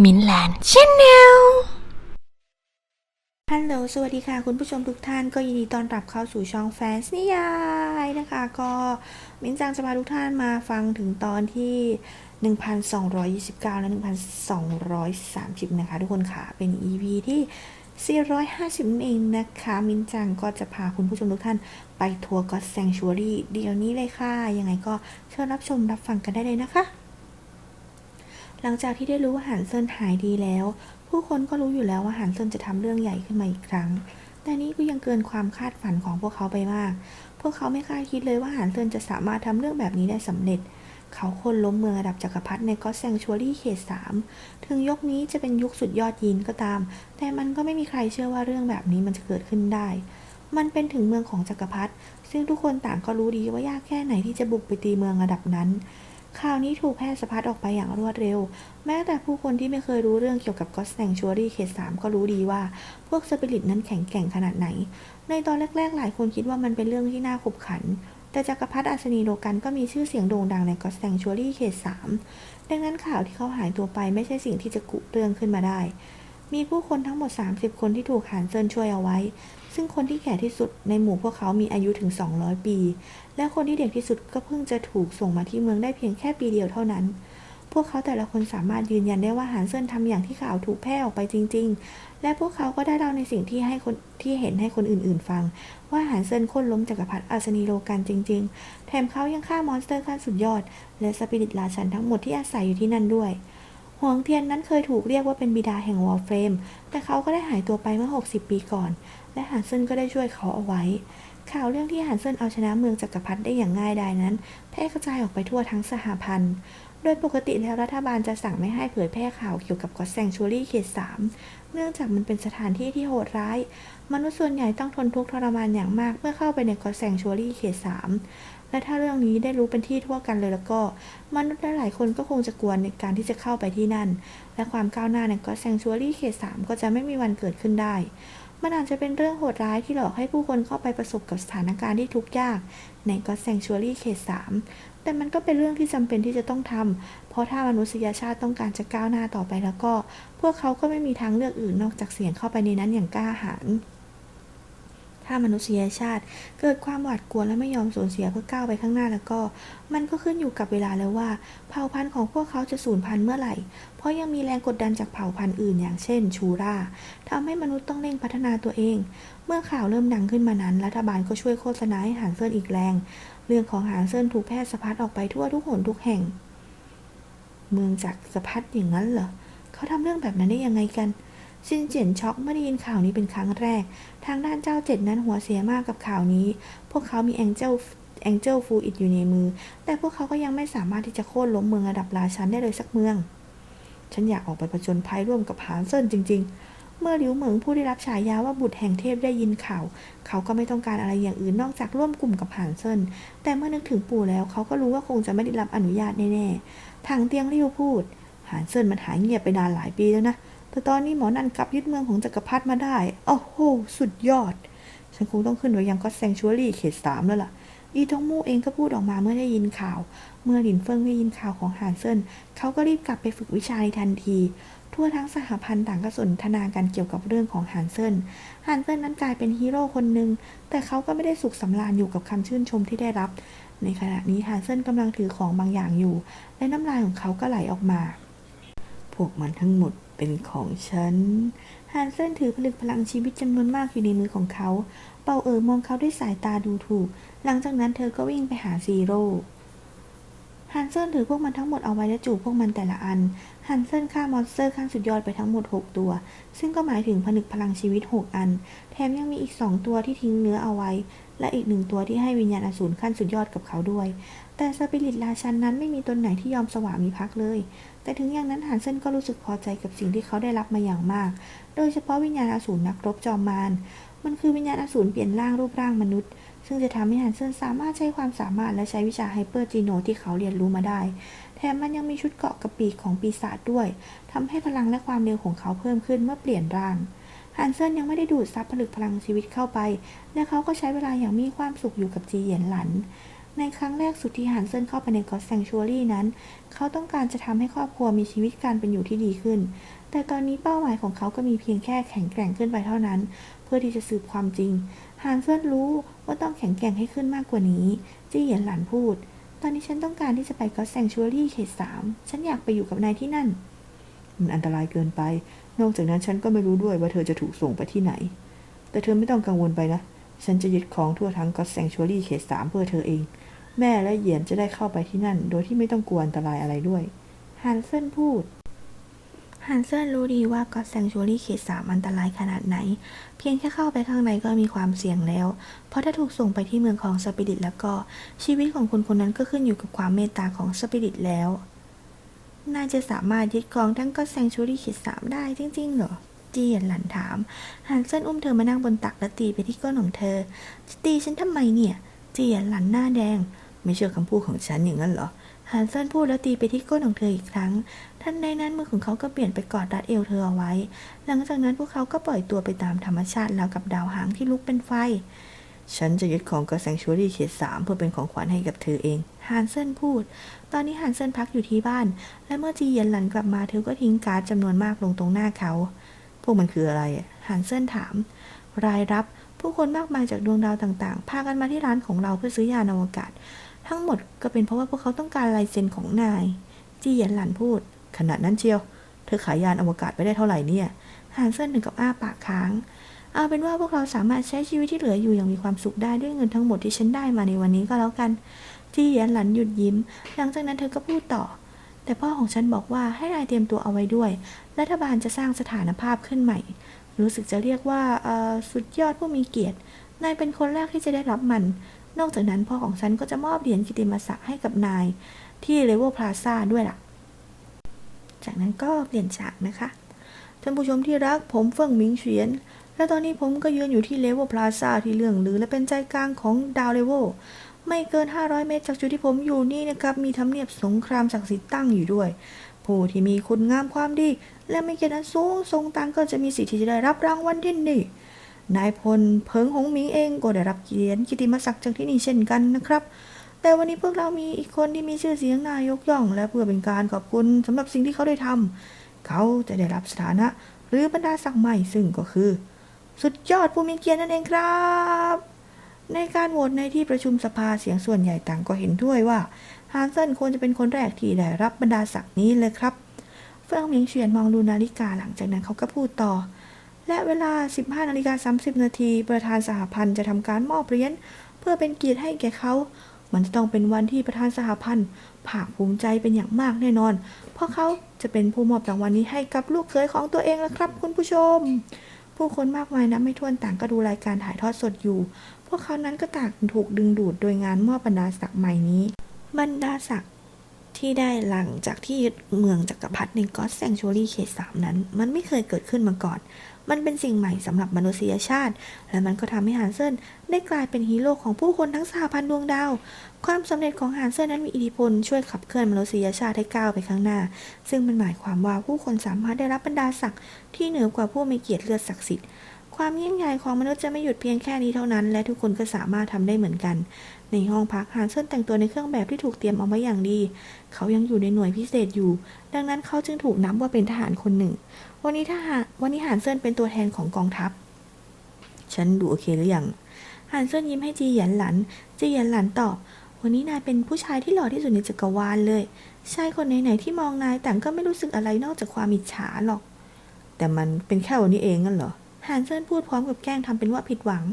มินแลนด์ชแนลฮัลโหล สวัสดีค่ะ คุณผู้ชมทุกท่านก็ยินดีต้อนรับเข้าสู่ช่องแฟนส์นิยายนะคะ ก็มินจังจะพาทุกท่านมาฟังถึงตอนที่ 1229 และ 1230 นะคะ ทุกคนค่ะ เป็น EP ที่ 450นั่นเองนะคะ มินจังก็จะพาคุณผู้ชมทุกท่านไปทัวร์ก็แซงชัวรี่เดี๋ยวนี้เลยค่ะ ยังไงก็เชิญรับชมรับฟังกันได้เลยนะคะ หลังจากที่ได้รู้ว่าหันเซินหายดีแล้ว ผู้คนก็รู้อยู่แล้วว่าหันเซินจะทำเรื่องใหญ่ขึ้นมาอีกครั้ง แต่นี่ก็ยังเกินความคาดฝันของพวกเขาไปมาก พวกเขาไม่คาดคิดเลยว่าหันเซินจะสามารถทำเรื่องแบบนี้ได้สำเร็จ เขาคนล้มเมืองระดับจักรพรรดิในก็อตแซงชัวรี่เขตสามถึงยกนี้จะเป็นยุคสุดยอดยินก็ตาม แต่มันก็ไม่มีใครเชื่อว่าเรื่องแบบนี้มันจะเกิดขึ้นได้ มันเป็นถึงเมืองของจักรพรรดิซึ่งทุกคนต่างก็รู้ดีว่ายากแค่ไหนที่จะบุกไปตีเมืองระดับนั้น ข่าวนี้ถูกแพร่สะพัดออกไปอย่างรวดเร็ว แม้แต่ผู้คนที่ไม่เคยรู้เรื่องเกี่ยวกับก็สแตงชัวรี่เขตสามก็รู้ดีว่า พวกสปิริตนั้นแข็งแกร่งขนาดไหน ในตอนแรก ๆ หลายคนคิดว่ามันเป็นเรื่องที่น่าขบขัน แต่จักรพรรดิอัศนีโลกันก็มีชื่อเสียงโด่งดังในก็สแตงชัวรี่เขตสามดังนั้นข่าวที่เขาหายตัวไปไม่ใช่สิ่งที่จะกุเรื่องขึ้นมาได้ มีผู้คนทั้งหมด 30 คนที่ถูกหานเซินช่วยเอาไว้ ซึ่งคนที่แก่ที่สุดในหมู่พวกเขามีอายุถึง 200 ปี และคนที่เด็กที่สุดก็เพิ่งจะถูกส่งมาที่เมืองได้เพียงแค่ปีเดียวเท่านั้น พวกเขาแต่ละคนสามารถยืนยันได้ว่าหานเซินทำอย่างที่ข่าวถูกแพร่ออกไปจริง ๆ และพวกเขาก็ได้เล่าในสิ่งที่ให้คนที่เห็นให้คนอื่นๆ ฟัง ว่าหานเซินโค่นล้มจักรพรรดิอาสนีโลกันจริง ๆ แถมเขายังฆ่ามอนสเตอร์ขั้นสุดยอด และสปิริตราชันทั้งหมดที่อาศัยอยู่ที่นั่นด้วย หวงเทียนนั้นเคยถูกเรียกว่าเป็นบิดาแห่งวอลเฟรม แต่เขาก็ได้หายตัวไปเมื่อ 60 ปีก่อน และหานเซินก็ได้ช่วยเขาเอาไว้ ข่าวเรื่องที่หานเซินเอาชนะเมืองจักรพรรดิได้อย่างง่ายดายนั้น แพร่กระจายออกไปทั่วทั้งสหพันธ์ โดยปกติแล้วรัฐบาลจะสั่งไม่ให้เผยแพร่ข่าวเกี่ยวกับกอตแซงชูรี่เขตสาม เนื่องจากมันเป็นสถานที่ที่โหดร้าย มนุษย์ส่วนใหญ่ต้องทนทุกข์ทรมานอย่างมากเมื่อเข้าไปในก็อตแซงชัวรี่เขตสามและถ้าเรื่องนี้ได้รู้เป็นที่ทั่วกันเลยแล้วก็ มนุษย์หลายคนก็คงจะกลัวในการที่จะเข้าไปที่นั่น และความก้าวหน้าในกอตแซงชัวรี่เขตสามก็จะไม่มีวันเกิดขึ้นได้มันอาจจะเป็นเรื่องโหดร้ายที่หลอกให้ผู้คนเข้าไปประสบกับสถานการณ์ที่ทุกข์ยาก ในก็อตแซงชัวรี่เขตสาม แต่มันก็เป็นเรื่องที่จำเป็นที่จะต้องทำเพราะถ้ามนุษยชาติต้องการจะก้าวหน้าต่อไปแล้วก็ พวกเขาก็ไม่มีทางเลือกอื่นนอกจากเสี่ยงเข้าไปในนั้นอย่างกล้าหาญถ้ามนุษยชาติเกิดความหวาดกลัวและไม่ยอมสูญเสียเพื่อก้าวไปข้างหน้าแล้วก็ มันก็ขึ้นอยู่กับเวลาแล้วว่า เผ่าพันธุ์ของพวกเขาจะสูญพันธุ์เมื่อไหร่ เพราะยังมีแรงกดดันจากเผ่าพันธุ์อื่นอย่างเช่น ชูราทำให้มนุษย์ต้องเร่งพัฒนาตัวเอง เมื่อข่าวเริ่มดังขึ้นมานั้น รัฐบาลก็ช่วยโฆษณาให้หานเซินอีกแรง เรื่องของหานเซินถูกแพร่สะพัดออกไปทั่วทุกหนทุกแห่ง เมืองจากสะพัดอย่างนั้นเหรอเขาทำเรื่องแบบนั้นได้ยังไงกันชินเจียนช็อกเมื่อได้ยินข่าวนี้เป็นครั้งแรก ทางด้านเจ้าเจ็ดนั้นหัวเสียมากกับข่าวนี้ พวกเขามีแองเจิลแองเจิลฟูอิดอยู่ในมือ แต่พวกเขาก็ยังไม่สามารถที่จะโค่นล้มเมืองระดับราชันได้เลยสักเมือง ฉันอยากออกไปผจญภัยร่วมกับหานเซินจริง ๆ เมื่อหลิวเหมิงผู้ได้รับฉายาว่าบุตรแห่งเทพได้ยินข่าว เขาก็ไม่ต้องการอะไรอย่างอื่นนอกจากร่วมกลุ่มกับหานเซินแต่เมื่อนึกถึงปู่แล้วเขาก็รู้ว่าคงจะไม่ได้รับอนุญาตแน่ๆทางเตียงริ้วพูด หานเซินมันหายเงียบไปนานหลายปีแล้วนะ แต่ตอนนี้หมอนันกลับยึดเมืองของจักรพรรดิมาได้โอ้โห สุดยอด ฉันคงต้องขึ้นไปยังก็แซงชัวรี่เขตสามแล้วล่ะอีทงมู่เองก็พูดออกมาเมื่อได้ยินข่าว เมื่อหลินเฟิงได้ยินข่าวของหานเซินเขาก็รีบกลับไปฝึกวิชาในทันที ทั่วทั้งสหพันธ์ต่างก็สนทนากันเกี่ยวกับเรื่องของหานเซินหานเซินนั้นกลายเป็นฮีโร่คนหนึ่ง แต่เขาก็ไม่ได้สุขสำราญอยู่กับคำชื่นชมที่ได้รับ ในขณะนี้หานเซินกำลังถือของบางอย่างอยู่ และน้ำลายของเขาก็ไหลออกมา พวกมันทั้งหมดเป็นของฉันฮันเซนถือผลึกพลังชีวิตจำนวนมากอยู่ในมือของเขา เปาเอ๋อมองเขาด้วยสายตาดูถูก หลังจากนั้นเธอก็วิ่งไปหาซีโร่ฮันเซนถือพวกมันทั้งหมดเอาไว้และจูบพวกมันแต่ละอัน ฮันเซนฆ่ามอนสเตอร์ขั้นสุดยอดไปทั้งหมด 6 ตัว ซึ่งก็หมายถึงผนึกพลังชีวิต 6 อัน แถมยังมีอีก 2 ตัวที่ทิ้งเนื้อเอาไว้ และอีกหนึ่งตัวที่ให้วิญญาณอสูรขั้นสุดยอดกับเขาด้วย แต่สปิริตราชันนั้นไม่มีตนไหนที่ยอมสวามิภักดิ์เลย แต่ถึงอย่างนั้นฮันเซนก็รู้สึกพอใจกับสิ่งที่เขาได้รับมาอย่างมาก โดยเฉพาะวิญญาณอสูรนักรบจอมมาร มันคือวิญญาณอสูรเปลี่ยนร่างรูปร่างมนุษย์ ซึ่งจะทำให้ฮันเซนสามารถใช้ความสามารถและใช้วิชาไฮเปอร์จีโนที่เขาเรียนรู้มาได้ ถมมันยังมีชุดเกาะกระปีกของปีศาจด้วยทำให้พลังและความเร็วของเขาเพิ่มขึ้นเมื่อเปลี่ยนร่างฮันเซนยังไม่ได้ดูดซับผลึกพลังชีวิตเข้าไป และเขาก็ใช้เวลาอย่างมีความสุขอยู่กับจีเหยียนหลัน ในครั้งแรกสุดที่ฮันเซนเข้าไปในกอสแซงชัวรี่นั้น เขาต้องการจะทำให้ครอบครัวมีชีวิตการเป็นอยู่ที่ดีขึ้น แต่ตอนนี้เป้าหมายของเขาก็มีเพียงแค่แข็งแกร่งขึ้นไปเท่านั้น เพื่อที่จะสืบความจริงฮันเซนรู้ว่าต้องแข็งแกร่งให้ขึ้นมากกว่านี้ จีเหยียนหลันพูด ตอนนี้ฉันต้องการที่จะไปกอสแซงชัวรี่เขตสามฉันอยากไปอยู่กับนายที่นั่น มันอันตรายเกินไป นอกจากนั้นฉันก็ไม่รู้ด้วยว่าเธอจะถูกส่งไปที่ไหน แต่เธอไม่ต้องกังวลไปนะ ฉันจะยึดของทั่วทั้งก็แซงชัวรี่เขตสามเพื่อเธอเอง แม่และเหยียนจะได้เข้าไปที่นั่น โดยที่ไม่ต้องกลัวอันตรายอะไรด้วยฮันเซนพูด ฮันเซนรู้ดีว่ากอสแซงชัวรี่เขตสามอันตรายขนาดไหน เพียงแค่เข้าไปข้างในก็มีความเสี่ยงแล้ว เพราะถ้าถูกส่งไปที่เมืองของสปิริตแล้วก็ชีวิตของคนคนนั้นก็ขึ้นอยู่กับความเมตตาของสปิริตแล้วนายจะสามารถยึดครองทั้งกอสแซงชัวรี่เขตสามได้จริงๆเหรอเจียนหลันถามฮันเซนอุ้มเธอมานั่งบนตักและตีไปที่ก้นของเธอตีฉันทำไมเนี่ยเจียนหลันหน้าแดง ไม่เชื่อคำพูดของฉันอย่างนั้นเหรอฮันเซนพูดแล้วตีไปที่ก้นของเธออีกครั้ง ทันใดนั้นมือของเขาก็เปลี่ยนไปกอดรัดเอวเธอเอาไว้ หลังจากนั้นพวกเขาก็ปล่อยตัวไปตามธรรมชาติแล้วกับดาวหางที่ลุกเป็นไฟ ฉันจะยึดของก็แซงชัวรี่เขตสามเพื่อเป็นของขวัญให้กับเธอเองฮันเซนพูด ตอนนี้ฮันเซนพักอยู่ที่บ้าน และเมื่อจีเย็นหลันกลับมาเธอก็ทิ้งการ์ดจำนวนมากลงตรงหน้าเขา พวกมันคืออะไรฮันเซนถาม รายรับผู้คนมากมายจากดวงดาวต่างๆ พากันมาที่ร้านของเราเพื่อซื้อยานอวกาศ ทั้งหมดก็เป็นเพราะว่าพวกเขาต้องการลายเซ็นของนาย จีเย็นหลันพูด ขนาดนั้นเชียว เธอขายยานอวกาศไปได้เท่าไหร่เนี่ยฮันเซนถึงกับอ้าปากค้าง เอาเป็นว่าพวกเราสามารถใช้ชีวิตที่เหลืออยู่อย่างมีความสุขได้ด้วยเงินทั้งหมดที่ฉันได้มาในวันนี้ก็แล้วกันจีเย็นหลันหยุดยิ้ม หลังจากนั้นเธอก็พูดต่อ แต่พ่อของฉันบอกว่าให้นายเตรียมตัวเอาไว้ด้วย รัฐบาลจะสร้างสถานภาพขึ้นใหม่ รู้สึกจะเรียกว่าสุดยอดผู้มีเกียรติ นายเป็นคนแรกที่จะได้รับมัน นอกจากนั้นพ่อของฉันก็จะมอบเหรียญกิติมศักดิ์ให้กับนาย ที่เลเวลพลาซ่าด้วยล่ะ จากนั้นก็เปลี่ยนฉากนะคะท่านผู้ชมที่รักผมเฟิ่งหมิงเฉียน และตอนนี้ผมก็ยืนอยู่ที่เลเวลพลาซาที่เรื่องลือและเป็นใจกลางของดาวเลเวลไม่เกิน 500 เมตรจากจุดที่ผมอยู่นี่นะครับมีทำเนียบสงครามศักดิ์สิทธิ์ตั้งอยู่ด้วย ผู้ที่มีคุณงามความดี และมีเกียรติอันสูงทรงตังก็จะมีสิทธิ์ที่จะได้รับรางวัลที่นี่นายพลเพิงหงหมิงเองก็ได้รับเกียรติกิติมศักดิ์จากที่นี่เช่นกันนะครับ แต่วันนี้พวกเรามีอีกคนที่มีชื่อเสียงนายกย่อง และเพื่อเป็นการขอบคุณสำหรับสิ่งที่เขาได้ทำเขาจะได้รับสถานะ หรือบรรดาศักดิ์ใหม่ซึ่งก็คือ สุดยอดผู้มีเกียรตินั่นเองครับ ในการโหวตในที่ประชุมสภาเสียงส่วนใหญ่ต่างก็เห็นด้วยว่าฮานเซนควรจะเป็นคนแรกที่ได้รับบรรดาศักดิ์นี้เลยครับเฟิงหมิงเฉียนมองดูนาฬิกาหลังจากนั้นเขาก็พูดต่อ และเวลา 15นาฬิกา30นาทีประธานสหพันธ์จะทำการมอบเหรียญเพื่อเป็นเกียรติให้แก่เขา มันจะต้องเป็นวันที่ประธานสหพันธ์ภาคภูมิใจเป็นอย่างมากแน่นอน เพราะเขาจะเป็นผู้มอบรางวัลนี้ให้กับลูกเขยของตัวเองแล้วครับ คุณผู้ชม ผู้คนมากมายนับไม่ถ้วนต่างก็ดูรายการถ่ายทอดสดอยู่ พวกเขานั้นก็ต่างถูกดึงดูดโดยงานมอบบรรดาศักดิ์ใหม่นี้ บรรดาศักดิ์ที่ได้หลังจากที่ยึดเมืองจักรพรรดิในกอตแซงชัวรี่เขตสามนั้น มันไม่เคยเกิดขึ้นมาก่อน มันเป็นสิ่งใหม่สำหรับมนุษยชาติ และมันก็ทำให้ฮันเซนได้กลายเป็นฮีโร่ของผู้คนทั้งสหพันธ์ดวงดาว ความสำเร็จของฮันเซนนั้นมีอิทธิพลช่วยขับเคลื่อนมนุษยชาติให้ก้าวไปข้างหน้า ซึ่งมันหมายความว่าผู้คนสามารถได้รับบรรดาศักดิ์ที่เหนือกว่าผู้มีเกียรติเลือดศักดิ์สิทธิ์ ความยิ่งใหญ่ของมนุษย์จะไม่หยุดเพียงแค่นี้เท่านั้น และทุกคนก็สามารถทำได้เหมือนกัน ในห้องพักฮันเซนแต่งตัวในเครื่องแบบที่ถูกเตรียมเอาไว้อย่างดี เขายังอยู่ในหน่วยพิเศษอยู่ ดังนั้นเขาจึงถูกนับว่าเป็นทหารคนหนึ่ง วันนี้ทหารวันนี้ฮันเซนเป็นตัวแทนของกองทัพ ฉันดูโอเคหรือยังฮันเซนยิ้มให้จีหยียนหลัน จีหยียนหลันตอบ วันนี้นายเป็นผู้ชายที่หล่อที่สุดในจักรวาลเลยชายคนไหนๆที่มองนายแต่ก็ไม่รู้สึกอะไรนอกจากความอิจฉาหรอก แต่มันเป็นแค่วันนี้เองงั้นเหรอ หานเซนพูดพร้อมกับแกล้งทำเป็นว่าผิดหวัง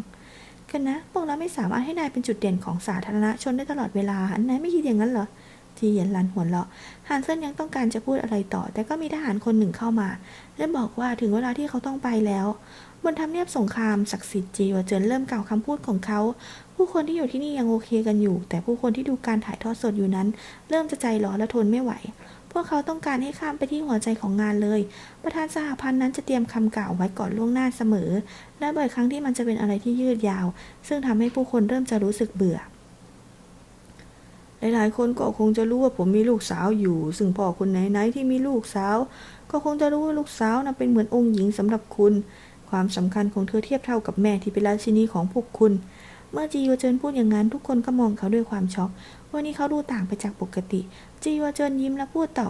กันนะพวกเราไม่สามารถให้นายเป็นจุดเด่นของสาธารณชนได้ตลอดเวลา อันนายไม่คิดอย่างนั้นเหรอ ทีเหยียนลันหัวเราะหานเซนยังต้องการจะพูดอะไรต่อ แต่ก็มีทหารคนหนึ่งเข้ามา และบอกว่าถึงเวลาที่เขาต้องไปแล้ว บนทำเนียบสงครามศักดิ์สิทธิ์จีวเจินเริ่มกล่าวคำพูดของเขา ผู้คนที่อยู่ที่นี่ยังโอเคกันอยู่ แต่ผู้คนที่ดูการถ่ายทอดสดอยู่นั้น เริ่มจะใจร้อนและทนไม่ไหว พวกเขาต้องการให้ข้ามไปที่หัวใจของงานเลย ประธานสหพันธ์นั้นจะเตรียมคำกล่าวไว้ก่อนล่วงหน้าเสมอ และบ่อยครั้งที่มันจะเป็นอะไรที่ยืดยาว ซึ่งทำให้ผู้คนเริ่มจะรู้สึกเบื่อหลายๆ คนก็คงจะรู้ว่าผมมีลูกสาวอยู่ ซึ่งพ่อคนไหนๆที่มีลูกสาว ก็คงจะรู้ว่าลูกสาวนะเป็นเหมือนองค์หญิงสำหรับคุณ ความสำคัญของเธอเทียบเท่ากับแม่ที่เป็นราชินีของพวกคุณ เมื่อจีโยเจินพูดอย่างนั้นทุกคนก็มองเขาด้วยความช็อกวันนี้เขาดูต่างไปจากปกติ จีโยเจินยิ้มและพูดต่อ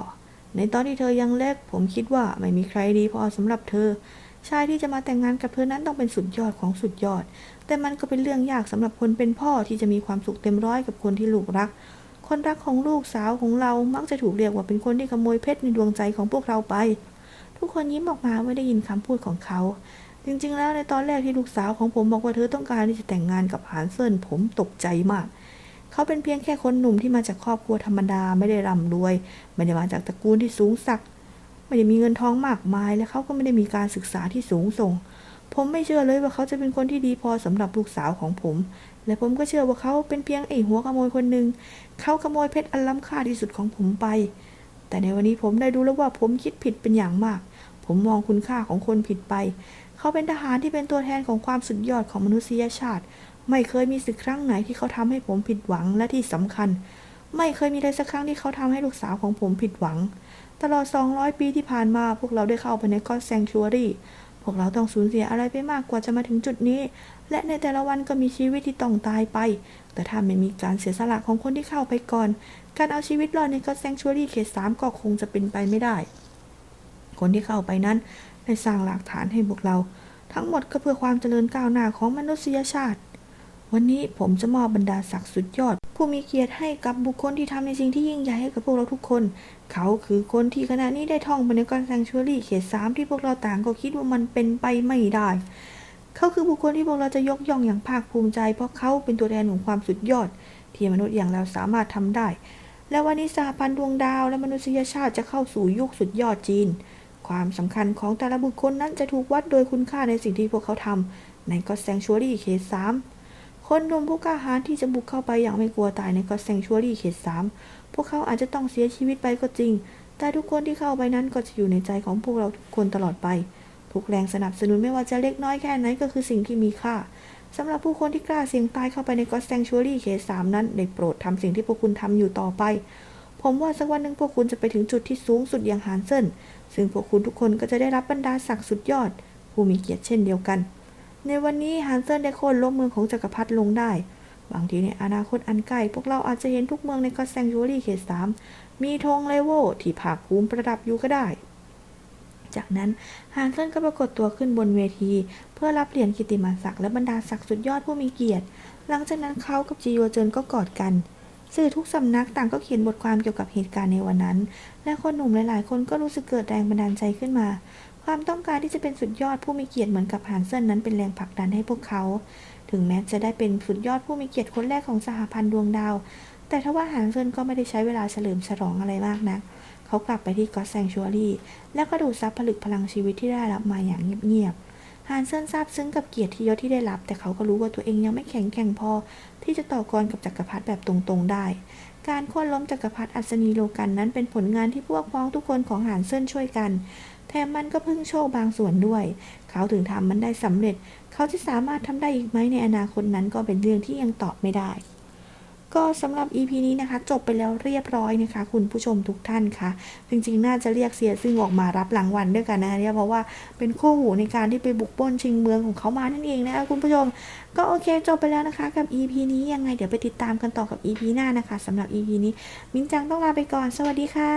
ในตอนที่เธอยังเล็ก ผมคิดว่าไม่มีใครดีพอสำหรับเธอ ชายที่จะมาแต่งงานกับเธอนั้นต้องเป็นสุดยอดของสุดยอด แต่มันก็เป็นเรื่องยากสำหรับคนเป็นพ่อที่จะมีความสุขเต็มร้อยกับคนที่ลูกรัก คนรักของลูกสาวของเรามักจะถูกเรียกว่าเป็นคนที่ขโมยเพชรในดวงใจของพวกเราไป ทุกคนยิ้มออกมาเมื่อได้ยินคำพูดของเขา จริงๆ แล้วในตอนแรกที่ลูกสาวของผมบอกว่าเธอต้องการที่จะแต่งงานกับฮานเซินผมตกใจมาก เขาเป็นเพียงแค่คนหนุ่มที่มาจากครอบครัวธรรมดาไม่ได้ร่ำรวย ไม่ได้มาจากตระกูลที่สูงสัก ไม่ได้มีเงินทองมากมาย และเขาก็ไม่ได้มีการศึกษาที่สูงส่ง ผมไม่เชื่อเลยว่าเขาจะเป็นคนที่ดีพอสำหรับลูกสาวของผม และผมก็เชื่อว่าเขาเป็นเพียงไอ้หัวขโมยคนหนึ่งเขาขโมยเพชรอันล้ำค่าที่สุดของผมไป แต่ในวันนี้ผมได้รู้แล้วว่าผมคิดผิดเป็นอย่างมาก ผมมองคุณค่าของคนผิดไป เขาเป็นทหารที่เป็นตัวแทนของความสุดยอดของมนุษยชาติ ไม่เคยมีสึกครั้งไหนที่เขาทำให้ผมผิดหวังและที่สำคัญ ไม่เคยมีเลยสักครั้งที่เขาทำให้ลูกสาวของผมผิดหวัง ตลอด 200 ปีที่ผ่านมาพวกเราได้เข้าไปในกอดแซงชัวรี่พวกเราต้องสูญเสียอะไรไปมากกว่าจะมาถึงจุดนี้ และในแต่ละวันก็มีชีวิตที่ต้องตายไป แต่ถ้าไม่มีการเสียสละของคนที่เข้าไปก่อน การเอาชีวิตรอดในกอดแซงชัวรี่เขตสามก็คงจะเป็นไปไม่ได้ คนที่เข้าไปนั้นได้สร้างหลักฐานให้พวกเรา ทั้งหมดก็เพื่อความเจริญก้าวหน้าของมนุษยชาติ วันนี้ผมจะมอบบรรดาศักดิ์สุดยอด ผู้มีเกียรติให้กับบุคคลที่ทำในสิ่งที่ยิ่งใหญ่ให้กับพวกเราทุกคน เขาคือคนที่ขณะนี้ได้ท่องไปในกอนแซงชัวรี่เขตสามที่พวกเราต่างก็คิดว่ามันเป็นไปไม่ได้เขาคือบุคคลที่พวกเราจะยกย่องอย่างภาคภูมิใจ เพราะเขาเป็นตัวแทนของความสุดยอด ที่มนุษย์อย่างเราสามารถทำได้ และวันนี้สหพันธ์ดวงดาวและมนุษยชาติจะเข้าสู่ยุคสุดยอดจีน ความสำคัญของแต่ละบุคคลนั้นจะถูกวัดโดยคุณค่าในสิ่งที่พวกเขาทำในก็แซงชัวรี่เขตสามคนหนุ่มผู้กล้าหาญที่จะบุกเข้าไปอย่างไม่กลัวตายในก็แซงชัวรี่เขตสามพวกเขาอาจจะต้องเสียชีวิตไปก็จริง แต่ทุกคนที่เข้าไปนั้นก็จะอยู่ในใจของพวกเราทุกคนตลอดไป ทุกแรงสนับสนุนไม่ว่าจะเล็กน้อยแค่ไหนก็คือสิ่งที่มีค่าสำหรับผู้คนที่กล้าเสี่ยงตายเข้าไปในก็แซงชัวรี่เขตสามนั้นได้โปรดทำสิ่งที่พวกคุณทำอยู่ต่อไป ผมว่าสักวันหนึ่งพวกคุณจะไปถึงจุดที่สูงสุดอย่างหานเซิน ซึ่งพวกคุณทุกคนก็จะได้รับบรรดาศักดิ์สุดยอด ผู้มีเกียรติเช่นเดียวกัน ในวันนี้ฮันเซนได้โค่นล้มเมืองของจักรพรรดิลงได้ บางทีในอนาคตอันใกล้พวกเราอาจจะเห็นทุกเมืองในกอแซงจูรี่เขตสามมีธงเลโวที่ผากภูมิประดับอยู่ก็ได้ จากนั้นฮันเซนก็ปรากฏตัวขึ้นบนเวที เพื่อรับเหรียญกิตติมศักดิ์และบรรดาศักดิ์สุดยอดผู้มีเกียรติ หลังจากนั้นเขากับจีโยเจินก็กอดกัน สื่อทุกสำนักต่างก็เขียนบทความเกี่ยวกับเหตุการณ์ในวันนั้น และคนหนุ่มหลาย ๆ คนก็รู้สึกเกิดแรงบันดาลใจขึ้นมา ความต้องการที่จะเป็นสุดยอดผู้มีเกียรติเหมือนกับฮันเซนนั้นเป็นแรงผลักดันให้พวกเขา ถึงแม้จะได้เป็นสุดยอดผู้มีเกียรติคนแรกของสหพันธ์ดวงดาว แต่ทว่าฮันเซนก็ไม่ได้ใช้เวลาเฉลิมฉลองอะไรมากนัก เขากลับไปที่ก็อตแซงชัวรี่และก็ดูดซับผลึกพลังชีวิตที่ได้รับมาอย่างเงียบๆ ฮานเซนซาบซึ้งกับเกียรติยศที่ได้รับ แต่เขาก็รู้ว่าตัวเองยังไม่แข็งแกร่งพอ ที่จะต่อกรกับจักรพรรดิแบบตรงๆได้ การโค่นล้มจักรพรรดิอัศนีโลกันนั้นเป็นผลงานที่พวกพ้องทุกคนของหานเซินช่วยกัน แถมมันก็พึ่งโชคบางส่วนด้วย เขาถึงทำมันได้สำเร็จ เขาจะสามารถทำได้อีกไหมในอนาคตนั้นก็เป็นเรื่องที่ยังตอบไม่ได้ ก็สำหรับ EP นี้นะคะ จบไปแล้วเรียบร้อยนะคะ คุณผู้ชมทุกท่านคะจริงๆ น่าจะเรียกเสียซึ่งออกมารับรางวัลด้วยกันนะคะเนี่ยเพราะว่าเป็นคู่หูในการที่ไปบุกป้นชิงเมืองของเขามานั่นเองนะคะคุณผู้ชม ก็โอเคจบไปแล้วนะคะ กับ EP นี้ยังไงเดี๋ยวไปติดตามกันต่อกับ EP หน้านะคะสำหรับ EP นี้ มินจังต้องลาไปก่อน สวัสดีค่ะ